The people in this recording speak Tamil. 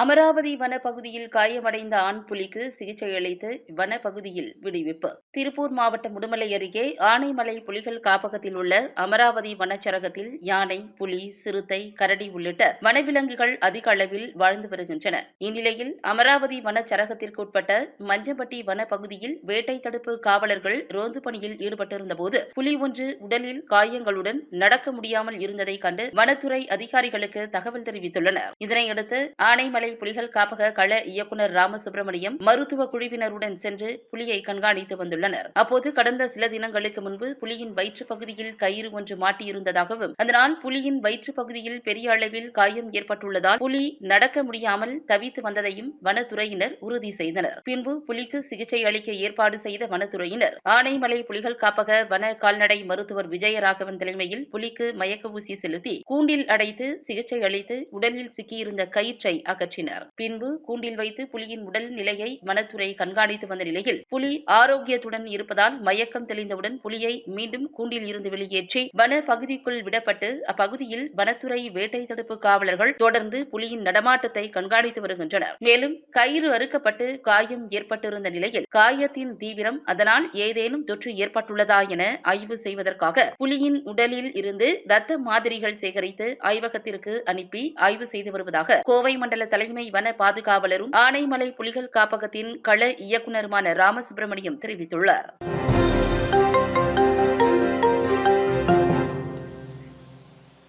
அமராவதி வனப்பகுதியில் காயமடைந்த ஆண் புலிக்கு சிகிச்சை அளித்து வனப்பகுதியில் விடுவிப்பு. திருப்பூர் மாவட்டம் உடுமலை அருகே ஆனைமலை புலிகள் காப்பகத்தில் உள்ள அமராவதி வனச்சரகத்தில் யானை புலி சிறுத்தை கரடி உள்ளிட்ட வனவிலங்குகள் அதிக அளவில் வாழ்ந்து வருகின்றன. இந்நிலையில் அமராவதி வனச்சரகத்திற்குட்பட்ட மஞ்சம்பட்டி வனப்பகுதியில் வேட்டை தடுப்பு காவலர்கள் ரோந்து பணியில் ஈடுபட்டிருந்தபோது புலி ஒன்று உடலில் காயங்களுடன் நடக்க முடியாமல் இருந்ததை கண்டு வனத்துறை அதிகாரிகளுக்கு தகவல் தெரிவித்துள்ளனர். இதனையடுத்து ஆனைமலை புலிகள் காப்பக கள இயக்குநர் ராமசுப்பிரமணியம் மருத்துவ குழுவினருடன் சென்று புலியை கண்காணித்து வந்துள்ளனர். அப்போது கடந்த சில தினங்களுக்கு முன்பு புலியின் வயிற்று பகுதியில் கயிறு ஒன்று மாட்டியிருந்ததாகவும் அதனால் புலியின் வயிற்று பகுதியில் பெரிய அளவில் காயம் ஏற்பட்டுள்ளதால் புலி நடக்க முடியாமல் தவித்து வந்ததையும் வனத்துறையினர் உறுதி செய்தனர். பின்பு புலிக்கு சிகிச்சை அளிக்க ஏற்பாடு செய்த வனத்துறையினர் ஆனைமலை புலிகள் காப்பக வன கால்நடை மருத்துவர் விஜயராகவன் தலைமையில் புலிக்கு மயக்க ஊசி செலுத்தி கூண்டில் அடைத்து சிகிச்சை அளித்து உடலில் சிக்கியிருந்த கயிற்றை அகற்றினர் பின்பு கூண்டில் வைத்து புலியின் உடல் நிலையை வனத்துறை கண்காணித்து வந்த நிலையில் புலி ஆரோக்கியத்துடன் இருப்பதால் மயக்கம் தெளிந்தவுடன் புலியை மீண்டும் கூண்டில் இருந்து வெளியேற்றி வன பகுதிக்குள் விடப்பட்டு அப்பகுதியில் வனத்துறை வேட்டை தடுப்பு காவலர்கள் தொடர்ந்து புலியின் நடமாட்டத்தை கண்காணித்து வருகின்றனர். மேலும் கயிறு அறுக்கப்பட்டு காயம் ஏற்பட்டிருந்த நிலையில் காயத்தின் தீவிரம் அதனால் ஏதேனும் தொற்று ஏற்பட்டுள்ளதா என ஆய்வு செய்வதற்காக புலியின் உடலில் இருந்து இரத்த மாதிரிகள் சேகரித்து ஆய்வகத்திற்கு அனுப்பி ஆய்வு செய்து வருவதாக கோவை மண்டல தலைமை வன பாதுகாவலரும் ஆனைமலை புலிகள் காப்பகத்தின் கள இயக்குநருமான ராமசுப்பிரமணியம் தெரிவித்துள்ளார்.